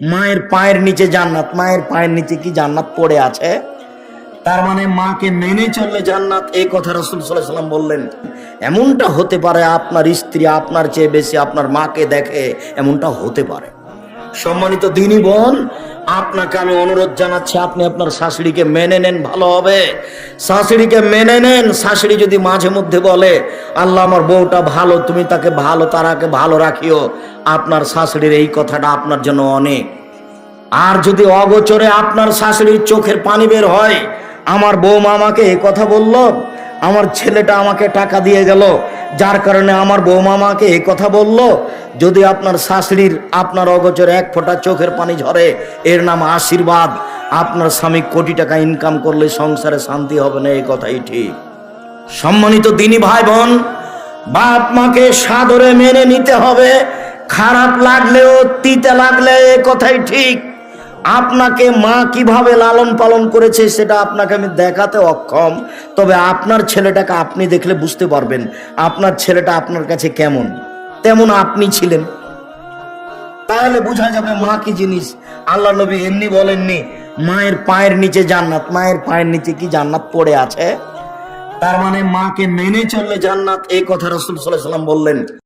মায়ের পায়ের নিচে জান্নাত। মায়ের পায়ের নিচে কি জান্নাত পড়ে আছে? তার মানে মাকে মেনে চললে জান্নাত, এই কথা রসুল সাল্লাম বললেন। এমনটা হতে পারে আপনার স্ত্রী আপনার চেয়ে বেশি আপনার মাকে দেখে এমনটা হতে পারে। সম্মানিত দিনী বোন আপনাকে আমি অনুরোধ জানাচ্ছি, আপনি আপনার শাশুড়িকে মেনে নেন, ভালো হবে। শাশুড়িকে মেনে নেন, শাশুড়ি যদি মাঝে মধ্যে বলে, আল্লাহ, আমার বউটা ভালো, তুমি তাকে ভালো, তারাকে ভালো রাখিও। আপনার শাশুড়ির এই কথাটা আপনার জন্য অনেক। আর যদি অগোচরে আপনার শাশুড়ির চোখের পানি বের হয়, আমার বৌমা আমাকে এ কথা বলল, আমার ছেলেটা আমাকে টাকা দিয়ে গেল যার কারণে আমার বৌমা আমাকে এ কথা বলল, যদি আপনার শাশুড়ির আপনার অগোচরে এক ফোঁটা চোখের পানি ঝরে, এর নাম আশীর্বাদ। আপনার স্বামী কোটি টাকা ইনকাম করলে সংসারে শান্তি হবে না এই কথাই ঠিক। সম্মানিত দিনী ভাই বোন বাপ মাকে সাদরে মেনে নিতে হবে। খারাপ লাগলেও তিতে লাগলে এ কথাই ঠিক। আপনাকে মা কীভাবে লালন পালন করেছে সেটা আপনাকে আমি দেখাতে অক্ষম। তবে আপনার ছেলেটাকে আপনি দেখলে বুঝতে পারবেন, আপনার ছেলেটা আপনার কাছে কেমন। তেমন আপনি ছিলেন। তাহলে বোঝা যাবে মা কি জিনিস। আল্লাহ নবী এমনি বলেননি, মায়ের পায়ের নিচে জান্নাত, মায়ের পায়ের নিচে কি জান্নাত পড়ে আছে? তার মানে মাকে মেনে চললে জান্নাত, এই কথা রসুল সাল্লাহ সাল্লাম বললেন।